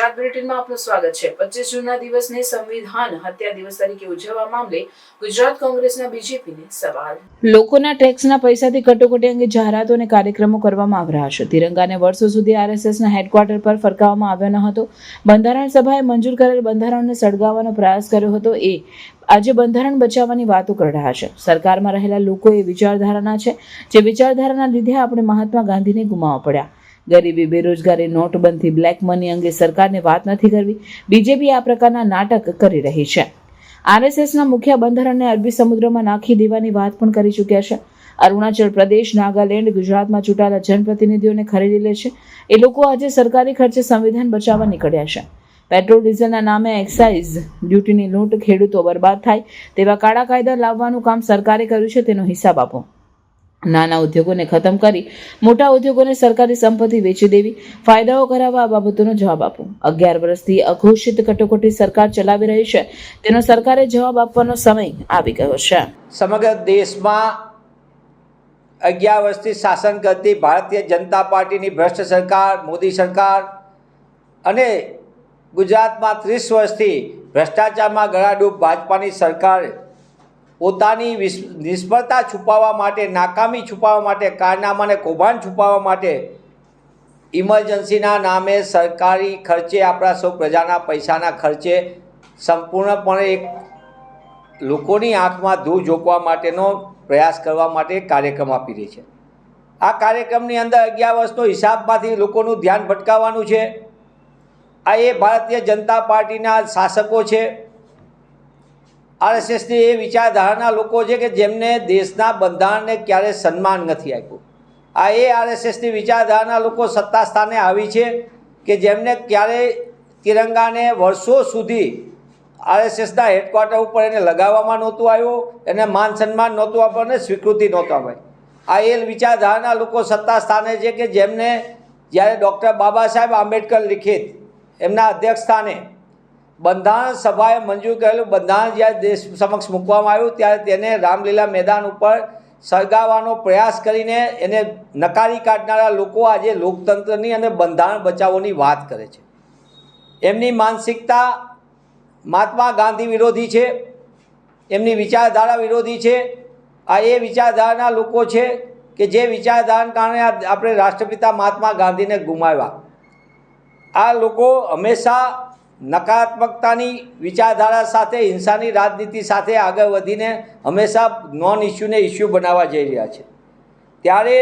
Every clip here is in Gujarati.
ગુજરાત બુલેટિનમાં આપનું સ્વાગત છે. પચીસ જૂનના દિવસને સંવિધાન હત્યા દિવસ તરીકે ઉજવવા મામલે ગુજરાત કોંગ્રેસના બીજેપીને સવાલ. લોકોના ટેક્સના પૈસાથી કટોકટી અંગે જાહેરાતો અને કાર્યક્રમો કરવામાં આવી રહ્યા છે. તિરંગાને વર્ષો સુધી આરએસએસના હેડક્વાર્ટર પર ફરકાવવામાં આવ્યો ન હતો. બંધારણ સભાએ મંજૂર કરેલ બંધારણને સળગાવવાનો પ્રયાસ કર્યો હતો. એ આજે બંધારણ બચાવવાની વાતો કરી રહ્યા છે. સરકારમાં રહેલા લોકો એ વિચારધારાના છે. જે વિચારધારાના લીધે આપણે મહાત્મા ગાંધીને ગુમાવવા પડ્યા. ગરીબી, બેરોજગારી, નોટબંધી બ્લેક મની અંગે સરકારને વાત નથી કરવી. બીજેપી આ પ્રકારના નાટક કરી રહી છે. આરએસએસના મુખ્ય બંધારણને અરબી સમુદ્રમાં નાખી દેવાની વાત પણ કરી ચૂક્યા છે. અરુણાચલ પ્રદેશ, નાગાલેન્ડ, ગુજરાતમાં ચૂંટાયેલા જનપ્રતિનિધિઓને ખરીદી લે છે. એ લોકો આજે સરકારી ખર્ચે સંવિધાન બચાવવા નીકળ્યા છે. પેટ્રોલ, ડીઝલના નામે એક્સાઇઝ ડ્યુટીની લૂંટ ખેડૂતો બરબાદ થાય તેવા કાળા કાયદા લાવવાનું કામ સરકારે કર્યું છે, તેનો હિસાબ આપો. નાના ઉદ્યોગોને ખતમ કરી મોટા ઉદ્યોગોને સરકારી સંપત્તિ વેચી દેવી. ફાયદાઓ કરાવવા આ બાબતોનો જવાબ આપો. અગિયાર વર્ષથી અઘોષિત કટોકટી સરકાર ચલાવી રહી છે. તેનો સરકારે જવાબ આપવાનો સમય આવી ગયો છે. સમગ્ર દેશમાં અગિયાર વર્ષથી શાસન કરતી ભારતીય જનતા પાર્ટીની ભ્રષ્ટ સરકાર, મોદી સરકાર અને ગુજરાતમાં ત્રીસ વર્ષથી ભ્રષ્ટાચારમાં ગળાડૂબ ભાજપાની સરકાર પોતાની નિષ્ફળતા છુપાવવા માટે, નાકામી છુપાવવા માટે કારનામાને કૌભાંડ છુપાવવા માટે ઇમરજન્સીના નામે સરકારી ખર્ચે આપણા સૌ પ્રજાના પૈસાના ખર્ચે સંપૂર્ણપણે એક લોકોની આંખમાં ધૂળ ઝોકવા માટેનો પ્રયાસ કરવા માટે કાર્યક્રમ આપી રહી છે. આ કાર્યક્રમની અંદર અગિયાર વર્ષનો હિસાબમાંથી લોકોનું ધ્યાન ભટકાવવાનું છે. આ એ ભારતીય જનતા પાર્ટીના શાસકો છે. આરએસએસની એ વિચારધારાના લોકો છે કે જેમને દેશના બંધારણને ક્યારે સન્માન નથી આપ્યું. આ એ આરએસએસની વિચારધારાના લોકો સત્તા સ્થાને આવી છે કે જેમને ક્યારેય તિરંગાને વર્ષો સુધી આરએસએસના હેડક્વાર્ટર ઉપર એને લગાવવામાં નહોતું આવ્યું, એને માન સન્માન નહોતું આપવાને સ્વીકૃતિ નહોતું અપાય આ એ વિચારધારાના લોકો સત્તા સ્થાને છે કે જેમને જ્યારે ડૉક્ટર બાબા સાહેબ આંબેડકર લિખિત એમના અધ્યક્ષ સ્થાને બંધારણ સભાએ મંજૂર કરેલું બંધારણ જ્યારે દેશ સમક્ષ મૂકવામાં આવ્યું, ત્યારે તેને રામલીલા મેદાન ઉપર સળગાવવાનો પ્રયાસ કરીને એને નકારી કાઢનારા લોકો આજે લોકતંત્રની અને બંધારણ બચાવોની વાત કરે છે. એમની માનસિકતા મહાત્મા ગાંધી વિરોધી છે, એમની વિચારધારા વિરોધી છે. આ એ વિચારધારાના લોકો છે કે જે વિચારધારાને કારણે આપણે રાષ્ટ્રપિતા મહાત્મા ગાંધીને ગુમાવ્યા. આ લોકો હંમેશા નકારાત્મકતાની વિચારધારા સાથે, હિંસાની રાજનીતિ સાથે આગળ વધીને હંમેશા નોન ઇસ્યુને ઇસ્યુ બનાવવા જઈ રહ્યા છે. ત્યારે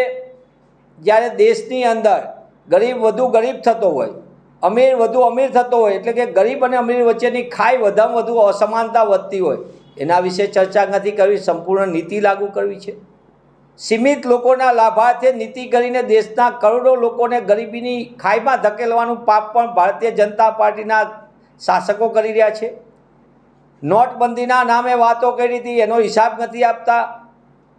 જ્યારે દેશની અંદર ગરીબ વધુ ગરીબ થતો હોય, અમીર વધુ અમીર થતો હોય, એટલે કે ગરીબ અને અમીર વચ્ચેની ખાઈ વધારે વધુ અસમાનતા વધતી હોય, એના વિશે ચર્ચા નથી કરવી, સંપૂર્ણ નીતિ લાગુ કરવી છે. સીમિત લોકોના લાભાર્થે નીતિ કરીને દેશના કરોડો લોકોને ગરીબીની ખાઈમાં ધકેલવાનું પાપ પણ ભારતીય જનતા પાર્ટીના શાસકો કરી રહ્યા છે. નોટબંધીના નામે વાતો કરી હતી, એનો હિસાબ નથી આપતા.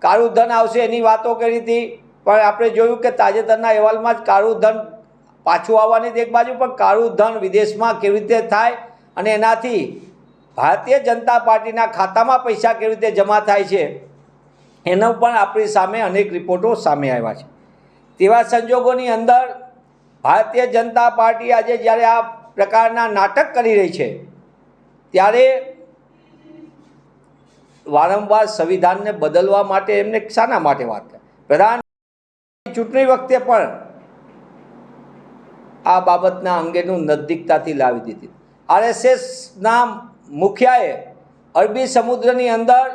કાળું ધન આવશે એની વાતો કરી હતી. પણ આપણે જોયું કે તાજેતરના અહેવાલમાં જ કાળું ધન પાછું આવવાની એક બાજુ પણ કાળું ધન વિદેશમાં કેવી રીતે થાય અને એનાથી ભારતીય જનતા પાર્ટીના ખાતામાં પૈસા કેવી રીતે જમા થાય છે, એનો પણ આપણી સામે અનેક રિપોર્ટો સામે આવ્યા છે. તેવા સંજોગોની અંદર ભારતીય જનતા પાર્ટી આજે જ્યારે આ પ્રકારના નાટક કરી રહી છે. ત્યારે વારંવાર સંવિધાનને બદલવા માટે એમને શાના માટે વાત કરે. પ્રધાન ચૂંટણી વખતે પણ આ બાબતના અંગેનું નજદીકતાથી લાવી દીધી. આરએસએસના મુખિયાએ અરબી સમુદ્રની અંદર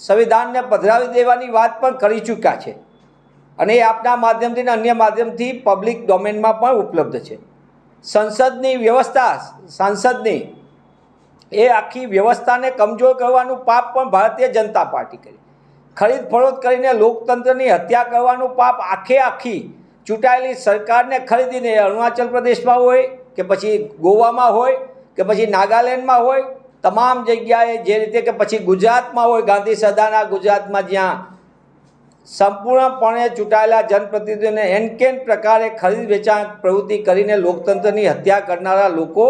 સંવિધાનને પધરાવી દેવાની વાત પણ કરી ચૂક્યા છે. અને એ આપના માધ્યમથી અને અન્ય માધ્યમથી પબ્લિક ડોમેનમાં પણ ઉપલબ્ધ છે. સંસદની વ્યવસ્થા, સાંસદની, એ આખી વ્યવસ્થાને કમજોર કરવાનું પાપ પણ ભારતીય જનતા પાર્ટી કરી. ખરીદ ફરોદ કરીને લોકતંત્રની હત્યા કરવાનું પાપ આખે આખી ચૂંટાયેલી સરકારને ખરીદીને અરુણાચલ પ્રદેશમાં હોય કે પછી ગોવામાં હોય કે પછી નાગાલેન્ડમાં હોય, તમામ જગ્યાએ જે રીતે કે પછી ગુજરાતમાં હોય, ગાંધી સદાના ગુજરાતમાં જ્યાં સંપૂર્ણપણે ચૂંટાયેલા જનપ્રતિનિધિઓને એનકેન પ્રકારે ખરીદ વેચાણ પ્રવૃત્તિ કરીને લોકતંત્રની હત્યા કરનારા લોકો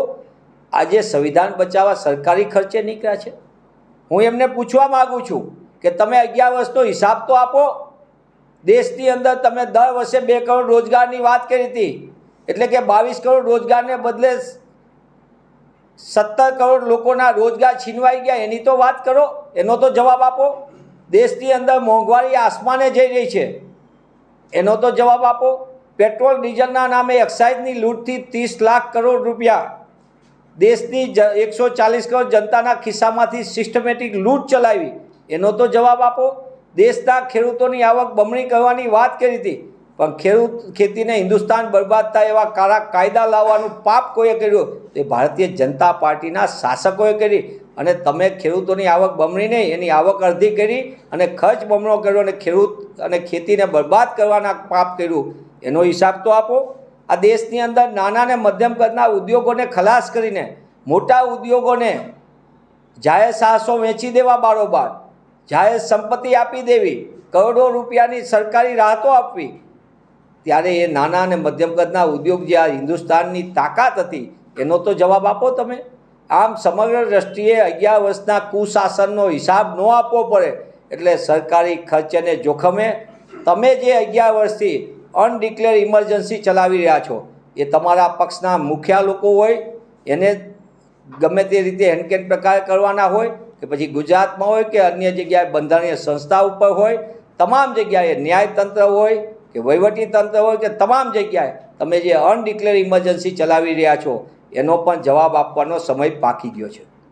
આજે સંવિધાન બચાવવા સરકારી ખર્ચે નીકળ્યા છે. હું એમને પૂછવા માગું છું કે તમે અગિયાર વર્ષનો હિસાબ તો આપો. દેશની અંદર તમે દર વર્ષે બે કરોડ રોજગારની વાત કરી હતી. એટલે કે બાવીસ કરોડ રોજગારને બદલે સત્તર કરોડ લોકોના રોજગાર છીનવાઈ ગયા, એની તો વાત કરો, એનો તો જવાબ આપો. દેશની અંદર મોંઘવારી આસમાને જઈ રહી છે. એનો તો જવાબ આપો. પેટ્રોલ ડીઝલના નામે એક્સાઇઝની લૂંટથી ત્રીસ લાખ કરોડ રૂપિયા. દેશની એકસો ચાલીસ કરોડ જનતાના ખિસ્સામાંથી સિસ્ટમેટિક લૂંટ ચલાવી. એનો તો જવાબ આપો. દેશના ખેડૂતોની આવક બમણી કરવાની વાત કરી હતી. પણ ખેડૂત ખેતીને હિન્દુસ્તાન બરબાદ થાય એવા કારા કાયદા લાવવાનું પાપ કોઈએ કર્યું? તે ભારતીય જનતા પાર્ટીના શાસકોએ કરી. અને તમે ખેડૂતોની આવક બમણી નહીં, એની આવક અડધી કરી અને ખર્ચ બમણો કર્યો અને ખેડૂત અને ખેતીને બરબાદ કરવાના પાપ કર્યું, એનો હિસાબ તો આપો. આ દેશની અંદર નાના અને મધ્યમ કદના ઉદ્યોગોને ખલાસ કરીને, મોટા ઉદ્યોગોને જાહેર સાહસો વેચી દેવા બારોબાર, જાહેર સંપત્તિ આપી દેવી, કરોડો રૂપિયાની સરકારી રાહતો આપવી. ત્યારે એ નાના અને મધ્યમ કદના ઉદ્યોગ જે આ હિન્દુસ્તાનની તાકાત હતી, એનો તો જવાબ આપો તમે. આમ સમગ્ર દ્રષ્ટિએ અગિયાર વર્ષના કુશાસનનો હિસાબ ન આપવો પડે એટલે સરકારી ખર્ચને જોખમે તમે જે અગિયાર વર્ષથી અનડિક્લેર ઇમરજન્સી ચલાવી રહ્યા છો, એ તમારા પક્ષના મુખ્ય લોકો હોય, એને ગમે તે રીતે હેન્ડકેન પ્રકાર કરવાના હોય, કે પછી ગુજરાતમાં હોય કે અન્ય જગ્યાએ બંધારણીય સંસ્થા ઉપર હોય, તમામ જગ્યાએ ન્યાયતંત્ર હોય કે વહીવટી તંત્ર હોય કે તમામ જગ્યાએ તમે જે અનડિક્લેર ઇમરજન્સી ચલાવી રહ્યા છો એનો પણ જવાબ આપવાનો સમય પાકી ગયો છે.